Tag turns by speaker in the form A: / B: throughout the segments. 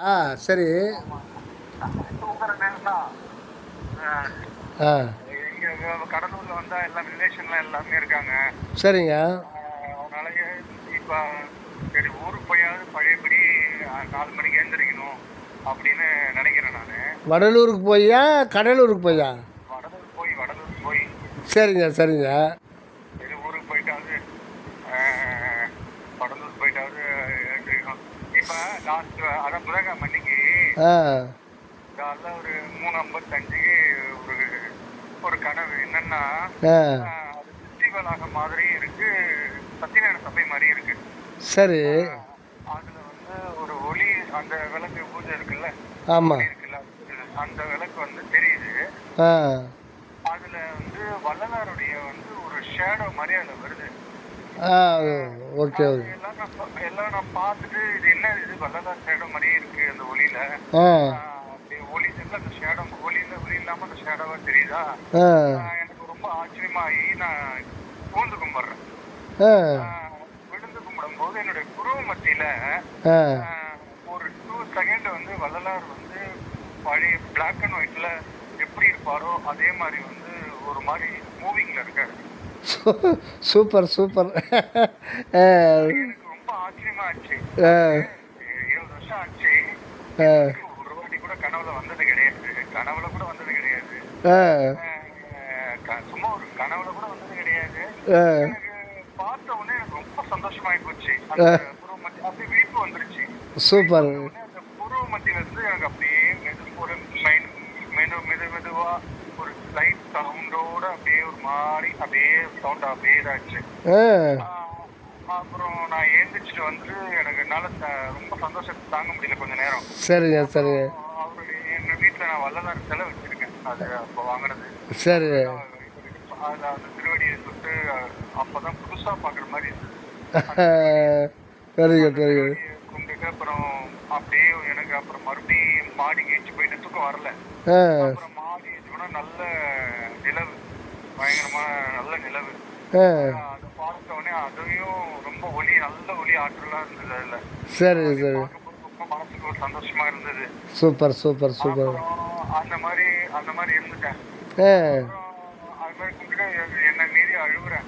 A: ஆ சரி. ஆ.
B: கடலூர்ல வந்தா எல்லாம் ரிலேஷன்ல எல்லாமே இருக்காங்க
A: சரிங்க.
B: அதனால இப்ப சரி ஊருக்கு போயாவது பழையபடி நாலு மணிக்கு எழுந்திரிக்கணும் அப்படின்னு நினைக்கிறேன் நான்
A: வடலூருக்கு போயா கடலூருக்கு போயா
B: வடலூர் போய் வடலூர் போய்.
A: சரிங்க சரிங்க
B: சரி ஊருக்கு போயிட்டாவது ஆஹ் வடலூர் போயிட்டாவது இப்ப லாஸ்ட் அதான் புதன்கிழமை அன்னைக்கு ஒரு மூணு ஐம்பத்தஞ்சுக்கு ஒரு ஒரு கனவு. என்னன்னா
A: ஆ.
B: ஆஹ் அது சித்தி வளாகம் மாதிரி இருக்கு சத்தியநாராயண சபை மாதிரி இருக்கு.
A: சரி.
B: அதுல வந்து ஒரு ஒளி அந்த விளக்கு பூஜை இருக்குல்ல?
A: ஆமாம்
B: இருக்குல்ல? அந்த விளக்கு வந்து தெரியுது. அதுல வந்து வள்ளலாருடைய வந்து ஒரு ஷேடோ மாதிரி அதுல வருது.
A: ஆ ஓகே
B: எல்லாம் நான் பார்த்துட்டு இது என்ன இது வள்ளலார் ஷேடோ மாதிரியே இருக்கு அந்த ஒளியில.
A: ஆ.
B: ஒளி இல்ல அந்த ஷேடோ ஒளியில ஒளி இல்லாம அந்த ஷேடோவா தெரியுதா? எனக்கு ரொம்ப ஆச்சரியமாகி நான் பூந்து கும்பிடுறேன். விழுந்து கும்பிடும்போது என்னுடைய குருவ மத்தியில ஒரு டூ செகண்ட் வந்து வள்ளலார் வந்து பழைய பிளாக் அண்ட் ஒயிட்ல எப்படி இருப்பாரோ அதே மாதிரி வந்து ஒரு மாதிரி மூவிங்ல இருக்காரு.
A: Super super.
B: ரொம்ப ஆச்சரியமா ஆச்சு. இருபது வருஷம் ஆச்சு. ஒரு வாட்டி கூட கனவுல வந்தது கிடையாது. கனவுல கூட வந்தது கிடையாது. சும்மா ஒரு கனவுல கூட வந்தது கிடையாது. பார்த்த உடனே எனக்கு ரொம்ப சந்தோஷமாயி போச்சு. அப்படியே விழிப்பு வந்துருச்சு.
A: சூப்பர்.
B: அந்த புருவ மத்தியில இருந்து எனக்கு அப்படியே மெது ஒரு மெது மெது மெதுவா லைட் சவுண்டோட அப்படியே ஒரு மாதிரி அப்படியே சவுண்ட் அப்படியே இதாச்சு அப்புறம் நான் எழுந்திரிச்சிட்டு வந்து எனக்கு என்னால ரொம்ப சந்தோஷத்தை தாங்க முடியல கொஞ்ச நேரம்.
A: சரிங்க சரிங்க.
B: அவருடைய எங்க வீட்டுல நான் வள்ளலார் சிலை வச்சிருக்கேன். அது அப்போ வாங்கினது.
A: சரி
B: அது அந்த திருவடியை அஹ், அப்பதான் புதுசா பாக்குற மாதிரி இருந்தது.
A: வெரி குட் வெரி குட்
B: கும்பிட்டுட்டு அப்புறம் அப்படியே எனக்கு அப்புறம் மறுபடியும் மாடிக்கு ஏச்சு போயிட்டு தூக்கம் வரல. அப்புறம் மாடி போனா நல்ல நிலவு. பயங்கரமான நல்ல நிலவு. அதை பார்த்த உடனே அதையும் ரொம்ப ஒளி நல்ல ஒளி ஆற்றலா இருந்தது அதுல.
A: சரி சரி.
B: மனசுக்கு ஒரு சந்தோஷமா இருந்தது.
A: Super super super.
B: அந்த மாதிரி அந்த மாதிரி இருந்துட்டேன். அது மாதிரி கும்பிட்டு என்ன மீறி அழுகுறேன்.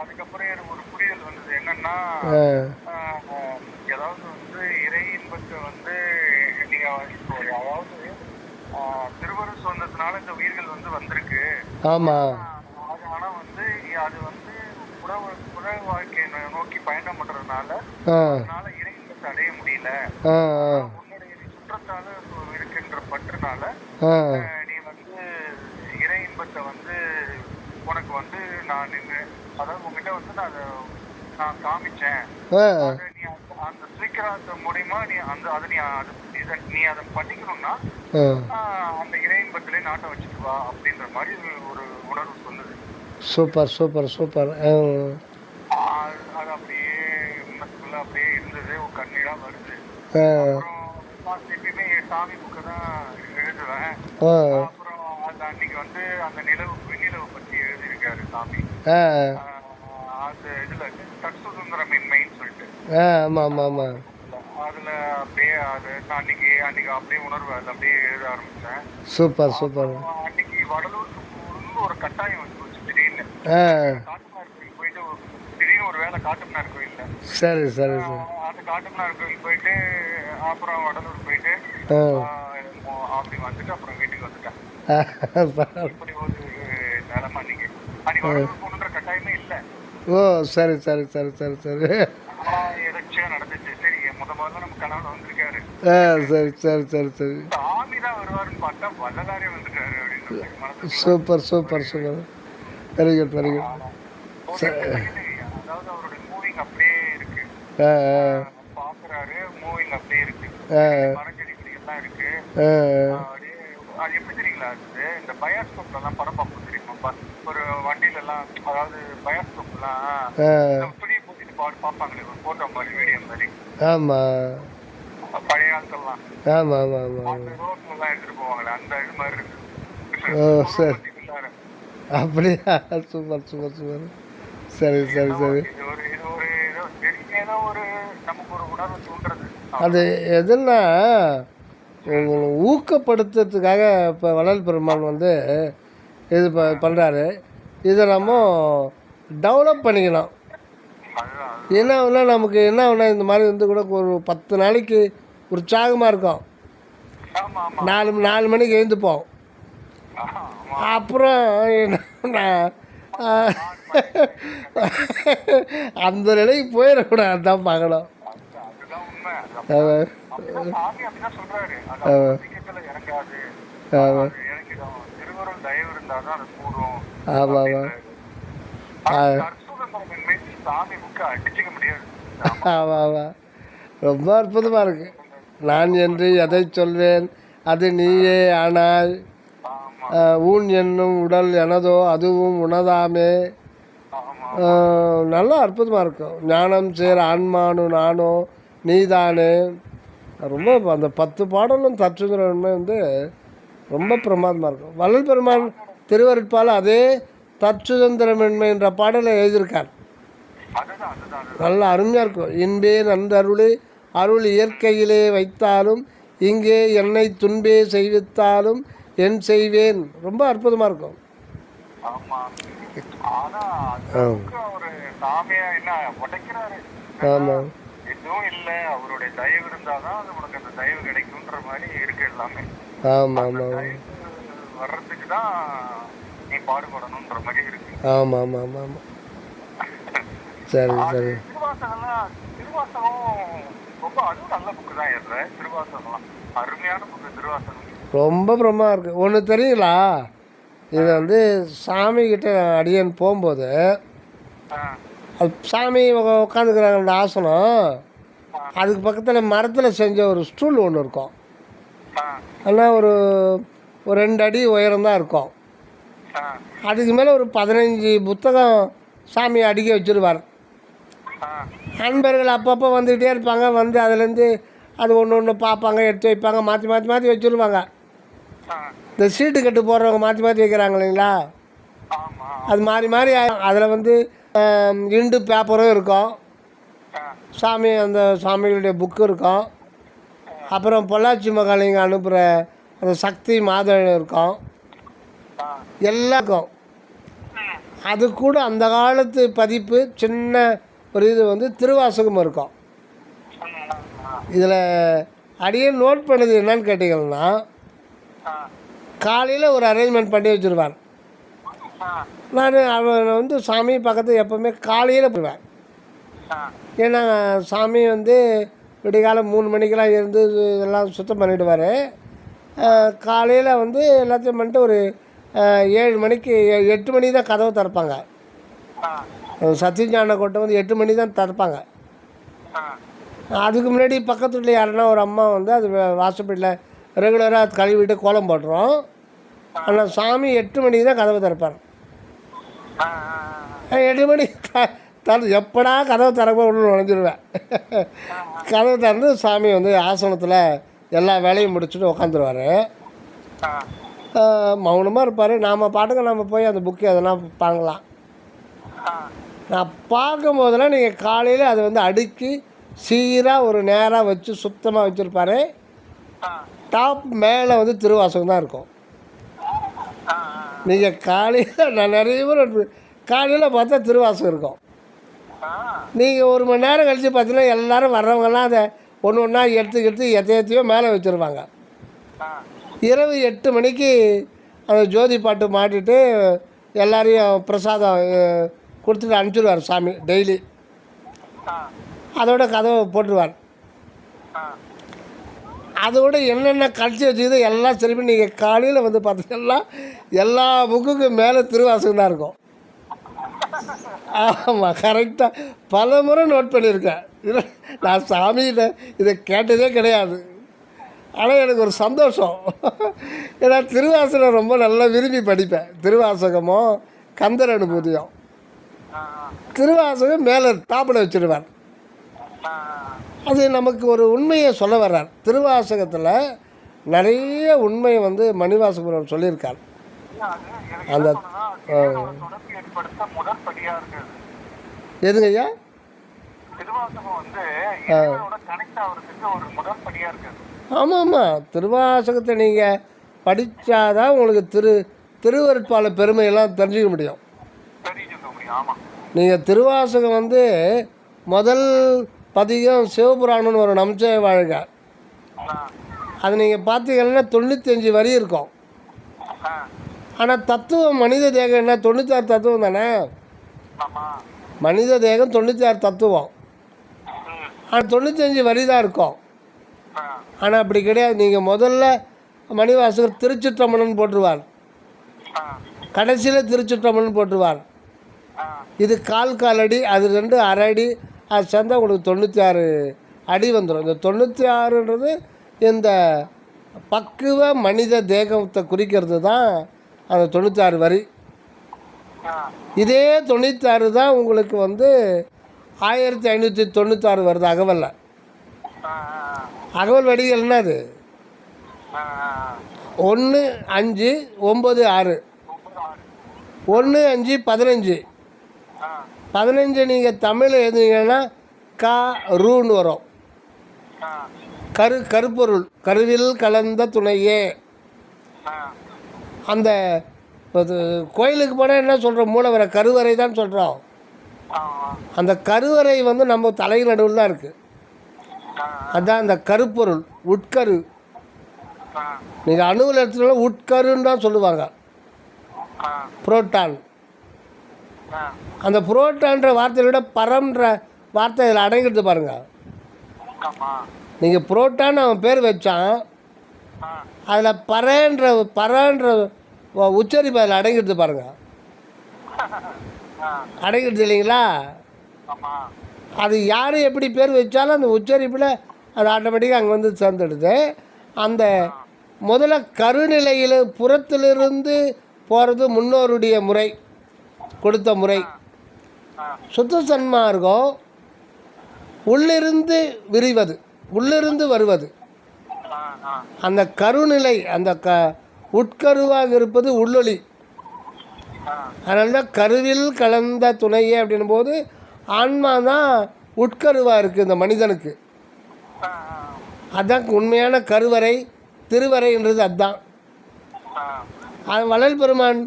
B: அதுக்கப்புறம் எனக்கு ஒரு புரிதல் வந்தது. என்னன்னா
A: ஆ
B: ஆஹ் ஏதாவது வந்து இறை இன்பத்தை வந்து நீங்க இப்போ அதாவது திருவருள் சொன்னதுனால இந்த உயிர்கள் வந்து வந்திருக்கு. அது ஆனா வந்து அது வந்து புற புற வாழ்க்கையை நோக்கி பயணம் பண்றதுனால அதனால இறை இன்பத்தை அடைய முடியல. உன்னுடைய சுற்றத்தால இருக்கின்ற பற்றுனால நீ வந்து இறை இன்பத்தை வந்து உனக்கு வந்து நான் நின்று அதாவது உங்ககிட்ட வந்து நான் நான் காமிச்சேன். நீ அந்த- அந்த சீக்கிரத்து மூலியமா நீ அந்த அதை நீ அது இதை நீ அதை பண்ணிக்கணும்னா அந்த இறை இன்பத்திலே நாட்டை வச்சுட்டு வா அப்படின்ற மாதிரி ஒரு உணர்வு சொன்னது.
A: Super super super.
B: அது அப்படியே மனசுக்குள்ள அப்படியே இருந்தது ஒரு கண்ணீரா வருது. அப்புறம் எப்பயுமே சாமி புக்கை தான் எழுதுவேன். அப்புறம் அந்த அன்னைக்கு வந்து அந்த நிலவு வெண்ணிலவு பத்தி எழுதியிருக்காரு சாமி. அந்த இதுல தற்சுதந்திரமின்மைன்னு சொல்லிட்டு.
A: ஆ ஆமாம் ஆமாம் ஆமாம்
B: அதுல அப்படியே அது அன்னைக்கு அன்னைக்கு அப்படியே உணர்வு அதுல அப்படியே எழுத ஆரம்பிச்சேன்.
A: Super super.
B: அன்னைக்கு வடலூருக்கு ஒரு கட்டாயம் வந்து திடீர்னு. காட்டுமன்னார் கோயில் போயிட்டு திடீர்னு ஒரு வேலை காட்டுமன்னார் கோயில்ல.
A: சரி சரி
B: அந்த காட்டுமன்னார் கோயில் போயிட்டு அப்புறம் வடலூர் போயிட்டு அப்படி வந்துட்டு அப்புறம் வீட்டுக்கு வந்துட்டேன். இப்படி ஒரு நிலைமை அன்னைக்கு. அன்னைக்கு வடலூர் போகணுன்ற கட்டாயமே இல்லை.
A: ஓ சரி சரி சரி சரி சரி.
B: நடந்துச்சு. சரி முத முதல்ல நம்ம கனவுல வந்திருக்காரு.
A: ஆ சரி சரி சரி சரி.
B: சாமி தான் வருவாருன்னு பார்த்தா வள்ளலாரே வந்துட்டாரு அப்படின்னு
A: super super super. Very good very good
B: அதாவது அவருடைய மூவிங் அப்படியே இருக்கு. பாக்குறாரு மூவிங் அப்படியே இருக்கு.
A: ஆ.
B: மரஞ்செடி இப்படி எல்லாம் இருக்கு. அது எப்படி தெரியுங்களா அது இந்த பயாஸ்கோப்ல எல்லாம் படம் பார்ப்போம் தெரியுமா ஒரு வண்டியில எல்லாம் அதாவது பயாஸ்கோப்லாம் துணி போட்டுட்டு பாடு பார்ப்பாங்களே ஒரு போட்டோ மாதிரி வீடியோ மாதிரி.
A: ஆமாம்
B: பழைய
A: ஆமாம் ஆமாம் ஆமாம்
B: போவாங்களே அந்த இது மாதிரி இருக்கு.
A: ஓ சரி. அப்படியா? சூப்பர் சூப்பர் சூப்பர் சரி சரி சரி. அது எதுன்னா உங்களை ஊக்கப்படுத்துறதுக்காக இப்போ வள்ளல் பெருமான் வந்து இது ப பண்ணுறாரு இதை நம்ம டெவலப் பண்ணிக்கணும்.
B: அதுதான்
A: என்ன ஆகுனா நமக்கு என்ன ஆகுனா இந்த மாதிரி வந்து கூட ஒரு பத்து நாளைக்கு உற்சாகமாக இருக்கும். நாலு நாலு மணிக்கு எழுந்துப்போம். அப்புறம் என்னன்னா ஆஹ், அந்த நிலைக்கு போயிடக்கூடாது அதான் பார்க்கணும்.
B: அதுதான் அது
A: ஆமாம் ஆமாம்
B: அது சாமி புக்க அடிச்சுக்க முடியாது.
A: ஆமாம் ஆமாம் ரொம்ப அற்புதமாக இருக்கு. நான் என்று எதை சொல்வேன்? அது நீயே ஆனாய் ஊன் என்னும் உடல் எனதோ அதுவும் ஆஹ், நல்லா அற்புதமாக இருக்கும் ஞானம் சேர் ஆன்மானு நானோ நீதானே. ரொம்ப அந்த பத்து பாடலும் தற்றுங்கிறமே வந்து ரொம்ப பிரமாதமாக இருக்கும் வள்ளல் பெருமான் திருவருட்பால் அதே தற்சுதந்திரமின்மை என்ற பாடலை எழுதியிருக்கார். நல்ல அருமையாக இருக்கும். இன்பே நன்றருளே அருள் இயற்கையிலே வைத்தாலும் இங்கே என்னை துன்பே செய்வித்தாலும் என் செய்வேன். ரொம்ப அற்புதமாக இருக்கும்.
B: ஆமா.
A: ஆமாம்
B: எதுவும் இல்ல. அவருடைய தயவு இருந்தாதான் அது உனக்கு அந்த தயவு கிடைக்கும்ன்ற மாதிரி இருக்கு எல்லாமே.
A: ஆமாம் ஆமாம்
B: தயவு வர்றதுக்கு தான் நீ பாடுபடணும்ன்ற மாதிரி இருக்கு.
A: ஆமாம் ஆமாம் ஆமாம் ஆமாம் சரி சரி.
B: திருவாசகம்லாம் திருவாசகம் ரொம்ப அதுவும் நல்ல புக்கு தான் ஏற திருவாசகம்லாம். அருமையான புக்கு திருவாசகம்.
A: ரொம்ப பிரமா இருக்குது ஒன்று தெரியுங்களா? இது வந்து சாமி கிட்ட அடியன் போகும்போது அது சாமி உட்காந்துக்கிறாங்க அந்த ஆசனம். அதுக்கு பக்கத்தில் மரத்தில் செஞ்ச ஒரு ஸ்டூல் ஒன்று இருக்கும். ஆனால் ஒரு ஒரு ரெண்டு அடி உயரம் தான் இருக்கும். அதுக்கு மேலே ஒரு பதினஞ்சு புத்தகம் சாமி அடுக்கி வச்சுருவார். நண்பர்கள் அப்பப்போ வந்துக்கிட்டே இருப்பாங்க. வந்து அதுலேருந்து அது ஒன்று ஒன்று பார்ப்பாங்க எடுத்து வைப்பாங்க மாற்றி மாற்றி மாற்றி வச்சுருவாங்க இந்த சீட்டு கட்டு போடுறவங்க மாற்றி மாற்றி வைக்கிறாங்க இல்லைங்களா? அது மாறி மாறி அதில் வந்து இண்டு பேப்பரும் இருக்கும். சாமி அந்த சாமிகளுடைய புக்கு இருக்கும். அப்புறம் பொள்ளாச்சி மகாலிங்க அனுப்புகிற அந்த சக்தி மாதம் இருக்கும். எல்லாருக்கும் அது கூட அந்த காலத்து பதிப்பு சின்ன ஒரு இது வந்து திருவாசகம் இருக்கும். இதில் அடியே நோட் பண்ணது என்னன்னு கேட்டிங்கன்னா காலையில் ஒரு அரேஞ்ச்மெண்ட் பண்ணி வச்சுருவார் நான் அவன் வந்து சாமி பக்கத்து எப்போவுமே காலையில்
B: போடுவேன்
A: ஏன்னா சாமி வந்து விடிகாலம் மூணு மணிக்கெல்லாம் இருந்து இதெல்லாம் சுத்தம் பண்ணிவிடுவார் காலையில் வந்து எல்லாத்தையும் பண்ணிட்டு ஒரு ஏழு மணிக்கு எட்டு மணி தான் கதவை திறப்பாங்க.
B: ஆ,
A: சத்யஞான கோட்டை வந்து எட்டு மணி தான் திறப்பாங்க. அதுக்கு முன்னாடி பக்கத்து வீட்டில் யாருன்னா ஒரு அம்மா வந்து அது வாசப்படியில் ரெகுலராக அது கழுவிட்டு கோலம் போட்டுரும் ஆனால் சாமி எட்டு மணிக்கு தான் கதவை திறப்பார். எட்டு மணி திறந்து எப்படா கதவை திறக்க உள்ள நுழைஞ்சிருவேன். கதவை திறந்து சாமி வந்து ஆசனத்தில் எல்லா வேலையும் முடிச்சுட்டு உட்காந்துருவார்
B: ஆ,
A: மௌனமாக இருப்பார். நாம் பாட்டுக்கு நம்ம போய் அந்த புக்கு எதனா பார்க்கலாம் நான் பார்க்கும்போதெல்லாம் நீங்கள் காலையில் அதை வந்து அடுக்கி சீராக ஒரு நேராக வச்சு சுத்தமாக வச்சுருப்பாரு. டாப் மேலே வந்து திருவாசகம் தான் இருக்கும். நீங்கள் காலையில் நான் நிறைய பேர் காலையில் பார்த்தா திருவாசகம் இருக்கும். நீங்கள் ஒரு மணி நேரம் கழித்து பார்த்தீங்கன்னா எல்லாரும் வர்றவங்கெல்லாம் அதை ஒன்று ஒன்றா எடுத்து எடுத்து எத்த எத்தையோ மேலே வச்சுருவாங்க இரவு எட்டு மணிக்கு அந்த ஜோதி பாட்டு மாட்டிட்டு எல்லாரையும் பிரசாதம் கொடுத்துட்டு அனுப்பிச்சிடுவார் சாமி டெய்லி. அதோட கதவை போட்டுருவார். அதோட என்னென்ன கழிச்சு வச்சுக்கிது எல்லாம் திருப்பி நீங்கள் காலையில் வந்து பார்த்தீங்கன்னா எல்லா புக்குக்கும் மேலே திருவாசகம் தான் இருக்கும் ஆமாம் கரெக்டாக பல முறை நோட் பண்ணியிருக்கேன். இல்லை நான் சாமிகிட்ட இதை கேட்டதே கிடையாது. ஆனால் எனக்கு ஒரு சந்தோஷம். ஏன்னா திருவாசகம் ரொம்ப நல்லா விரும்பி படிப்பேன். திருவாசகமோ கந்தர் அனுபூதியும். திருவாசகம் மேலே டாப்பில் வச்சுருவார். அது நமக்கு ஒரு உண்மையை சொல்ல வர்றார். திருவாசகத்தில் நிறைய உண்மையை வந்து மணிவாசபுரம் சொல்லியிருக்கார். அந்த எதுங்க ஐயா? ஆமாம் ஆமாம் திருவாசகத்தை நீங்கள் படித்தாதான் உங்களுக்கு திரு திருவருட்பால பெருமையெல்லாம் தெரிஞ்சுக்க முடியும்.
B: தெரிஞ்சுக்க முடியும்.
A: நீங்கள் திருவாசகம் வந்து முதல் பதிகம் சிவபுராணம்னு ஒரு நம்சே வாழ்க. அது நீங்கள் பார்த்தீங்கன்னா தொண்ணூத்தஞ்சு வரி இருக்கும். ஆனால் தத்துவம் மனித தேகம் என்ன? தொண்ணூத்தாறு தத்துவம் தானே? மனித தேகம் தொண்ணூத்தாறு தத்துவம். ஆனால் தொண்ணூத்தஞ்சு வரி தான் இருக்கும். ஆனால் அப்படி கிடையாது. நீங்கள் முதல்ல மணிவாசகர் திருச்சிற்றம்பலம்னு போட்டுருவார். கடைசியில் திருச்சிற்றம்பலம்னு போட்டுருவார். இது கால் கால் அடி அது ரெண்டு அரை அடி அது சேர்ந்தா உங்களுக்கு தொண்ணூற்றி ஆறு அடி வந்துடும் இந்த தொண்ணூற்றி ஆறுன்றது இந்த பக்குவ மனித தேகத்தை குறிக்கிறது தான் அந்த தொண்ணூற்றி ஆறு வரி. இதே தொண்ணூற்றி ஆறு தான் உங்களுக்கு வந்து ஆயிரத்தி ஐநூற்றி தொண்ணூத்தாறு வருது அகவலில். அகவல் வடிகள் என்னது ஒன்று அஞ்சு ஒம்பது ஆறு. ஒன்று அஞ்சு பதினஞ்சு. பதினஞ்சு நீங்கள் தமிழ் எழுதுனீங்கன்னா கா ரூன்னு வரும். கரு கருப்பொருள் கருவில் கலந்த துணையே. அந்த கோயிலுக்கு போனால் என்ன சொல்கிறோம் மூலவரை கருவறை தான் சொல்கிறோம் அந்த கருவறை வந்து நம்ம தலை நடுவில் தான் இருக்குது அதுதான் அந்த கருப்பொருள் உட்கரு. நீங்கள் அணுவில் எடுத்துனாலும் உட்கருன்னு தான் சொல்லுவாங்க. புரோட்டான். அந்த புரோட்டான்ற வார்த்தையை விட பரம்ன்ற வார்த்தை இதில் அடங்கிடுது பாருங்கள்
B: ஆமா.
A: நீங்கள் புரோட்டான்னு அவன் பேர் வச்சான். அதில் பரன்ற பரன்ற உ- உச்சரிப்பு அதில் அடங்கிடுது பாருங்கள்
B: ஆ,
A: அடங்கிடுது இல்லைங்களா? அது யார் எப்படி பேர் வச்சாலும் அந்த உச்சரிப்பில் அது ஆட்டோமேட்டிக்காக அங்கே வந்து சேர்ந்துடுது. அந்த முதல்ல கருநிலையில் புறத்திலிருந்து போகிறது முன்னோருடைய முறை. கொடுத்த முறை. சுத்த சன்மார்க்கம் உள்ளிருந்து விரிவது. உள்ளிருந்து வருவது. அந்த கருநிலை அந்த க உட்கருவாக இருப்பது உள்ளொளி. அதனால தான் கருவில் கலந்த துணையே அப்படின்னும் போது ஆன்மா தான் உட்கருவாக இருக்குது இந்த மனிதனுக்கு.
B: ஆ,
A: அதான் உண்மையான கருவறை திருவறைன்றது அதுதான் வள்ளல் பெருமான்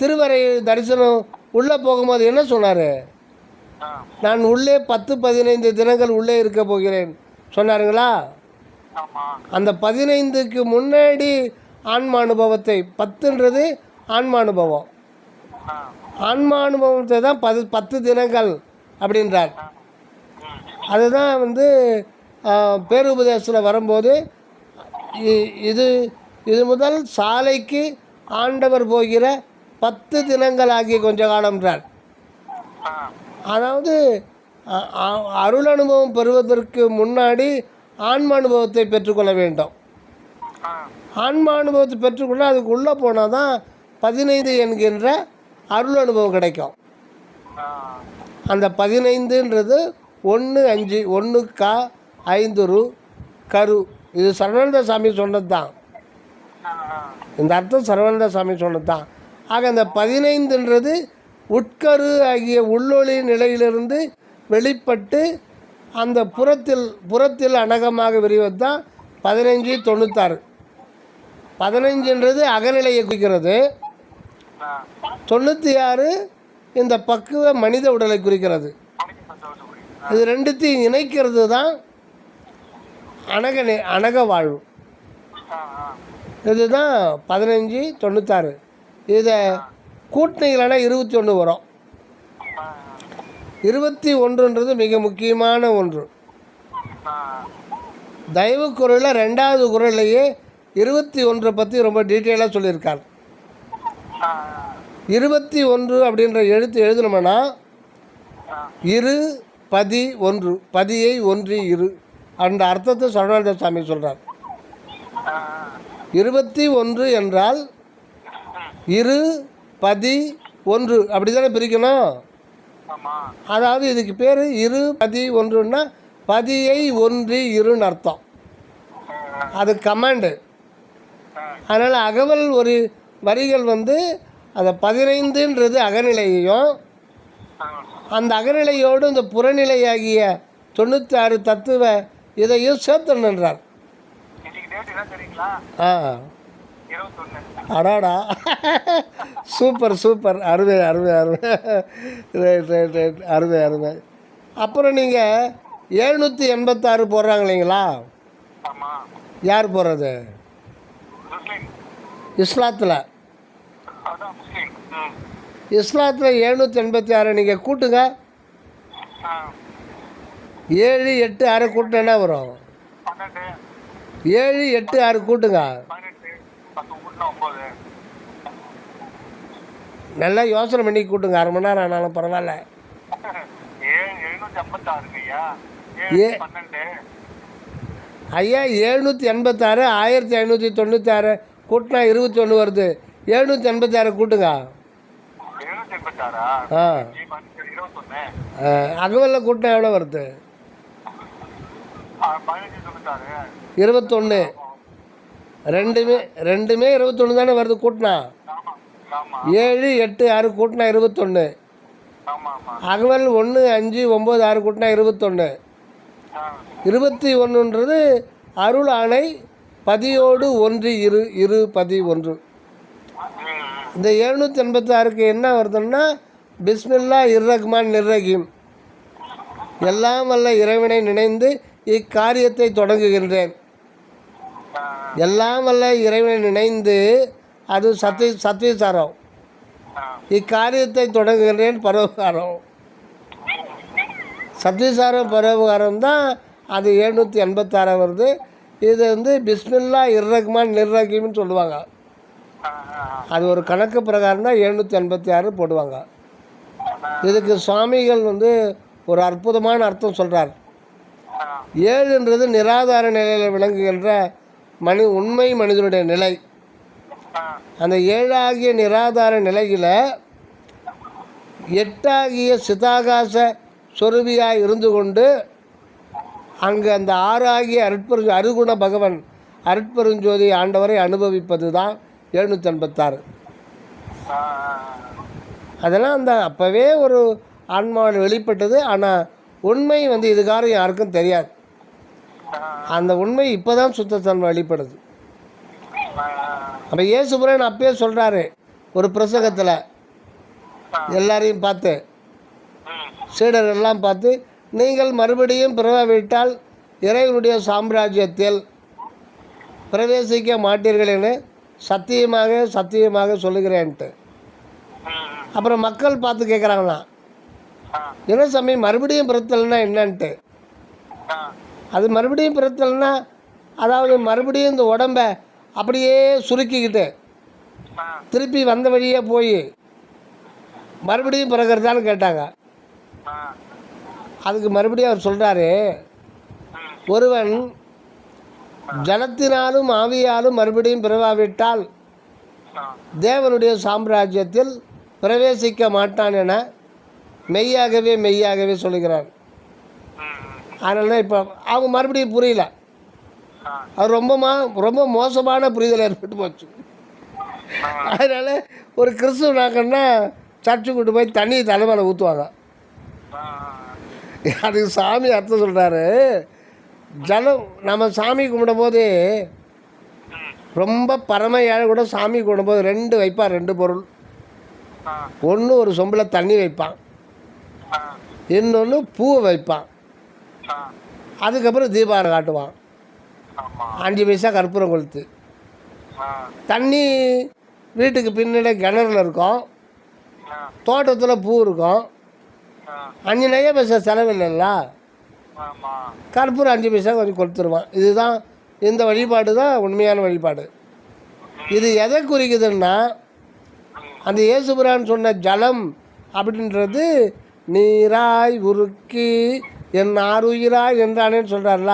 A: திருவறை தரிசனம் உள்ளே போகும்போது என்ன சொன்னார்? நான் உள்ளே பத்து பதினைந்து தினங்கள் உள்ளே இருக்க போகிறேன். சொன்னாருங்களா? அந்த பதினைந்துக்கு முன்னாடி ஆன்ம அனுபவத்தை பத்துன்றது ஆன்ம அனுபவம். ஆன்ம அனுபவத்தை தான் பது பத்து தினங்கள் அப்படின்றார். அதுதான் வந்து பேருபதேசத்தில் வரும்போது இது இது முதல் சாலைக்கு ஆண்டவர் போகிற பத்து தினங்கள் ஆகிய கொஞ்ச காலம்ன்றார். அதாவது அருள் அனுபவம் பெறுவதற்கு முன்னாடி ஆன்ம அனுபவத்தை பெற்றுக்கொள்ள வேண்டும். ஆன்ம அனுபவத்தை பெற்றுக்கொள்ள அதுக்கு உள்ளே போனால் தான் பதினைந்து என்கின்ற அருள் அனுபவம் கிடைக்கும். அந்த பதினைந்துன்றது ஒன்று அஞ்சு ஒன்று கா ஐந்து ரு கரு. இது சரவணந்த சாமி சொன்னது தான் இந்த அர்த்தம் சரவணந்த சாமி சொன்னது தான் ஆக அந்த பதினைந்துன்றது உட்கரு ஆகிய உள்ளொளி நிலையிலிருந்து வெளிப்பட்டு அந்த புறத்தில் புறத்தில் அனகமாக விரிவது தான் பதினஞ்சு தொண்ணூத்தாறு. பதினஞ்சுன்றது அகநிலையை குறிக்கிறது. தொண்ணூற்றி ஆறு இந்த பக்குவ மனித உடலை குறிக்கிறது. இது ரெண்டுத்தையும் இணைக்கிறது தான் அனக அணக அனக வாழ்வு இதுதான் பதினஞ்சு தொண்ணூத்தாறு. இதை கூட்டினீங்களா இருபத்தி ஒன்று வரும். இருபத்தி ஒன்றுன்றது மிக முக்கியமான ஒன்று. தயவு குரலில் ரெண்டாவது குரல்லையே இருபத்தி ஒன்றை பற்றி ரொம்ப டீட்டெயிலாக சொல்லியிருக்கார். இருபத்தி ஒன்று அப்படின்ற எழுத்து எழுதணும்னா இரு பதி ஒன்று. பதியை ஒன்று இரு. அந்த அர்த்தத்தை சரவணானந்த சாமி சொல்கிறார் இருபத்தி ஒன்று என்றால் இரு பதி ஒன்று. அப்படி தானே பிரிக்கணும் அதாவது இதுக்கு பேர் இரு பதி ஒன்றுன்னா பதியை ஒன்றி இருன்னு அர்த்தம். அது கமாண்டு. அதனால் அகவல் ஒரு வரிகள் வந்து அந்த பதினைந்துன்றது அகநிலையையும் அந்த அகநிலையோடு இந்த புறநிலையாகிய தொண்ணூற்றி ஆறு தத்துவ இதையும் சேர்த்தணுன்றார். ஆ. அடாடா. Super super. அருமை அருமை அருமை. Right right right. அருமை அருமை. அப்புறம் நீங்கள் எழுநூற்றி எண்பத்தாறு போடுறாங்க இல்லைங்களா? யார் போடுறது? இஸ்லாத்தில். இஸ்லாத்தில் எழுநூற்றி எண்பத்தி ஆறு நீங்கள் கூட்டுங்க ஏழு எட்டு ஆறு கூட்டினா வரும்? ஏழு எட்டு ஆறு கூட்டுங்க
B: பதினெட்டு பத்து கூட்டினா ஒம்பது
A: நல்லா யோசனை பண்ணி கூட்டுங்க. அரை மணி நேரம் ஆனாலும் பரவாயில்ல. ஏ- ஐயா எழுநூற்றி எண்பத்தாறு ஆயிரத்தி ஐநூற்றி தொண்ணூற்றி ஆறு கூட்டினா இருபத்தி ஒன்று வருது எழுநூற்றி எண்பத்தி ஆறு கூட்டுங்க
B: எண்பத்தாறா
A: ஆ அகவலில் கூட்டினா எவ்வளோ வருது?
B: தொண்ணூத்தாறு.
A: இருபத்தொன்று ரெண்டுமே ரெண்டுமே இருபத்தொன்று தானே வருது கூட்டினா? ஏழு எட்டு ஆறு கூட்டினா இருபத்தொன்று அகவல் ஒன்று அஞ்சு ஒம்பது ஆறு கூட்டினா இருபத்தொன்று இருபத்தி ஒன்றுன்றது அருள் ஆணை பதியோடு ஒன்று இரு இரு பதி ஒன்று இந்த எழுநூற்றி எண்பத்தி ஆறுக்கு என்ன வருதுன்னா பிஸ்மில்லா இர்ரஹ்மான் நிர்ரஹீம். எல்லாம் வல்ல இறைவனை நினைந்து இக்காரியத்தை தொடங்குகின்றேன். எல்லாம் வல்ல இறைவனை நினைந்து அது சத்தி சத்தியசாரம்.
B: ஆ.
A: இக்காரியத்தை தொடங்குகின்றேன் பரோபகாரம் சத்தியசாரம் பரோபகாரம் தான் அது எழுநூற்றி எண்பத்தாறு வருது. இது வந்து பிஸ்மில்லா இர்ரஹ்மான் நிர்ரஹீம்னு சொல்லுவாங்க. அது ஒரு கணக்கு பிரகாரம் தான் எழுநூற்றி எண்பத்தி ஆறு போடுவாங்க இதுக்கு சுவாமிகள் வந்து ஒரு அற்புதமான அர்த்தம் சொல்கிறார் ஏழுன்றது நிராதார நிலையில் விளங்குகின்ற மனி உண்மை மனிதனுடைய நிலை. அந்த ஏழாகிய நிராதார நிலையில் எட்டாகிய சிதாகாச சொருவியாக இருந்து கொண்டு அங்கு அந்த ஆறாகிய அருட்பெரு அருகுண பகவன் அருட்பெருஞ்சோதி ஆண்டவரை அனுபவிப்பது தான் எழுநூற்றி எண்பத்தாறு அதெல்லாம் அந்த அப்போவே ஒரு ஆன்மாவில் வெளிப்பட்டது. ஆனால் உண்மை வந்து இதுகாரம் யாருக்கும் தெரியாது. அந்த உண்மை இப்போ தான் சுத்தத்தன்மை வெளிப்படுது. அப்போ இயேசுபுரன் அப்பயே சொல்கிறாரு ஒரு பிரசங்கத்தில். எல்லாரையும் பார்த்து. சீடர் எல்லாம் பார்த்து நீங்கள் மறுபடியும் பிறவாவிட்டால் இறைவனுடைய சாம்ராஜ்யத்தில் பிரவேசிக்க மாட்டீர்கள் என சத்தியமாக சத்தியமாக சொல்லுகிறேன்ட்டு. அப்புறம் மக்கள் பார்த்து கேட்குறாங்களாம் என்ன சாமி மறுபடியும் பிறத்தல்னா என்னன்ட்டு? அது மறுபடியும் பிறத்தல்னா அதாவது மறுபடியும் இந்த உடம்ப அப்படியே சுருக்கிக்கிட்டு திருப்பி வந்த வழியே போய் மறுபடியும் பிறகுறதான்னு கேட்டாங்க. அதுக்கு மறுபடியும் அவர் சொல்கிறாரு ஒருவன் ஜலத்தினாலும் ஆவியாலும் மறுபடியும் பிறவாவிட்டால் தேவனுடைய சாம்ராஜ்யத்தில் பிரவேசிக்க மாட்டான் என மெய்யாகவே மெய்யாகவே சொல்லுகிறார். அதனால தான் இப்போ அவங்க மறுபடியும் புரியல. அது ரொம்ப மா ரொம்ப மோசமான புரிதல் ஏற்பட்டு போச்சு. அதனால் ஒரு கிறிஸ்துவனாக்கன்னா சர்ச்சு கூட்டு போய் தண்ணி தலைமையில் ஊற்றுவாங்க அதுக்கு சாமி அர்த்தம் சொல்கிறாரு ஜலம் நம்ம சாமி கும்பிடும்போது ரொம்ப பரம ஏழை கூட சாமி கும்பிடும்போது ரெண்டு வைப்பான் ரெண்டு பொருள். ஒன்று ஒரு சொம்பில் தண்ணி வைப்பான். இன்னொன்று பூவை வைப்பான். அதுக்கப்புறம் தீபாவளி காட்டுவான். அஞ்சு பைசா கற்பூரம் கொளுத்து. தண்ணி வீட்டுக்கு பின்னாடி கிணறுல இருக்கும். தோட்டத்தில் பூ இருக்கும். அஞ்சு நெய்ய பைசா செலவில்லைல்ல
B: ஆமா.
A: கற்பூரம் அஞ்சு பைசா கொஞ்சம் கொடுத்துருவான். இதுதான் இந்த வழிபாடு தான் உண்மையான வழிபாடு. இது எதை குறிக்குதுன்னா அந்த இயேசுபுரான் சொன்ன ஜலம் அப்படின்றது நீராய் உருக்கி என் ஆறுயிராய் என்றானேன்னு சொல்கிறார்ல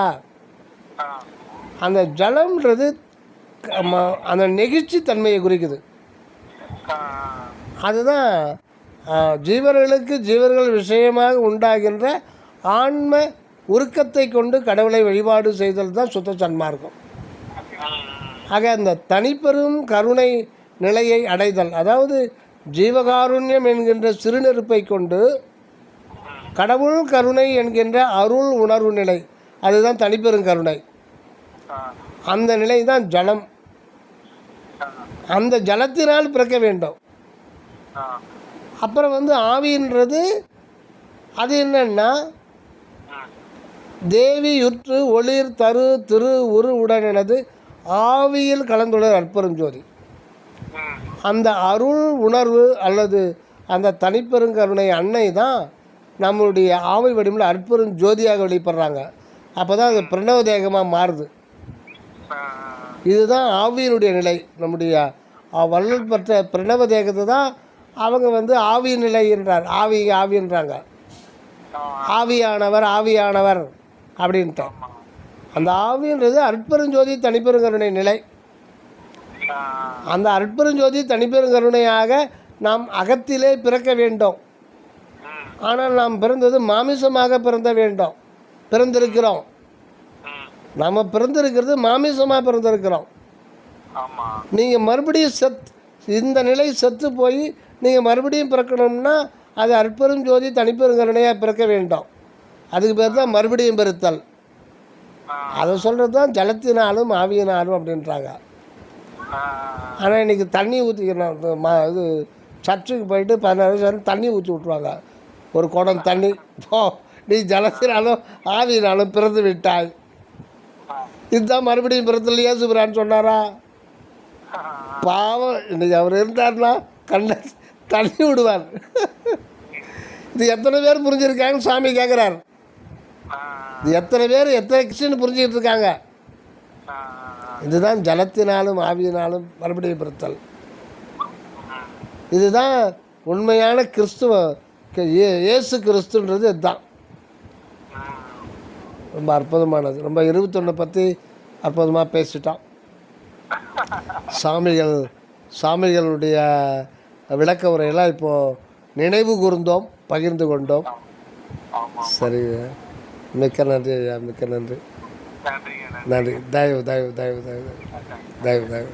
A: அந்த ஜலம்ன்றது அந்த நெகிழ்ச்சி தன்மையை குறிக்குது. அதுதான் ஜீவர்களுக்கு ஜீவர்கள் விஷயமாக உண்டாகின்ற ஆன்ம உருக்கத்தை கொண்டு கடவுளை வழிபாடு செய்தல் தான் சுத்த சன்மார்க்கம். ஆக அந்த தனிப்பெரும் கருணை நிலையை அடைதல் அதாவது ஜீவகாருண்யம் என்கின்ற சிறுநெருப்பை கொண்டு கடவுள் கருணை என்கின்ற அருள் உணர்வு நிலை அதுதான் தனிப்பெரும் கருணை. அந்த நிலை தான் ஜலம். அந்த ஜலத்தினால் பிறக்க வேண்டும். அப்புறம் வந்து ஆவின்றது அது என்னன்னா தேவி யுற்று ஒளிர் தரு திரு உரு உடனது ஆவியில் கலந்துள்ள அற்புறம் ஜோதி. அந்த அருள் உணர்வு அல்லது அந்த தனிப்பெருங்கருணை அன்னை தான் நம்மளுடைய ஆவி வடிவில் அற்புறம் ஜோதியாக வெளிப்படுறாங்க. அப்போ தான் அது பிரணவ தேகமாக மாறுது. இதுதான் ஆவியினுடைய நிலை நம்முடைய வள்ளல் பெற்ற பிரணவ தேகத்தை தான் அவங்க வந்து ஆவி நிலை என்றார். ஆவி ஆவின்றாங்க ஆவியானவர் ஆவியானவர் அப்படின்ட்டு. அந்த ஆவின்றது அற்பெருஞ்சோதி தனிப்பெருங்கருணை நிலை. அந்த அற்பெருஞ்சோதி தனிப்பெருங்கருணையாக நாம் அகத்திலே பிறக்க வேண்டும். ஆனால் நாம் பிறந்தது மாமிசமாக பிறந்த வேண்டும். பிறந்திருக்கிறோம். நம்ம பிறந்திருக்கிறது மாமிசமாக பிறந்திருக்கிறோம். நீங்கள் மறுபடியும் செத் இந்த நிலை செத்து போய் நீங்கள் மறுபடியும் பிறக்கணும்னா அது அற்பெரும் ஜோதி தனிப்பெருங்கருணையாக பிறக்க வேண்டும். அதுக்கு பேர் தான் மறுபடியும் பிறத்தல்
B: ஆ.
A: அதை சொல்கிறது தான் ஜலத்தினாலும் ஆவியினாலும் அப்படின்றாங்க. ஆனால் இன்றைக்கி தண்ணி ஊற்றிக்கணும் மா இது சர்ச்சுக்கு போயிட்டு பதினாறு வருஷம் தண்ணி ஊற்றி விட்ருவாங்க ஒரு குடம் தண்ணி. போ நீ ஜலத்தினாலும் ஆவியினாலும் பிறந்து விட்டாய். இதுதான் மறுபடியும் பிறத்தில் ஏசுபிரான்னு சொன்னாரா? பாவம். இன்னைக்கு அவர் இருந்தார்னா கண்ணை தள்ளி விடுவார். இது எத்தனை பேர் புரிஞ்சிருக்காங்கன்னு சாமி கேட்குறார் இது எத்தனை பேர் எத்தனை கிறிஸ்டின் புரிஞ்சுக்கிட்டு இருக்காங்க? இதுதான் ஜலத்தினாலும் ஆவியினாலும் மறுபடியும் பிறத்தல். இதுதான் உண்மையான கிறிஸ்துவ இயேசு கிறிஸ்துன்றது இதுதான். ரொம்ப அற்புதமானது. ரொம்ப இருபத்தொன்னை பற்றி அற்புதமாக பேசிட்டோம். சாமிகள் சாமிகளுடைய விளக்க உரையெல்லாம் இப்போது நினைவு கூர்ந்தோம் பகிர்ந்து கொண்டோம். சரிங்க மிக்க நன்றி ஐயா மிக்க நன்றி. நன்றி. தயவு தயவு தயவு தயவு தயவு தயவு.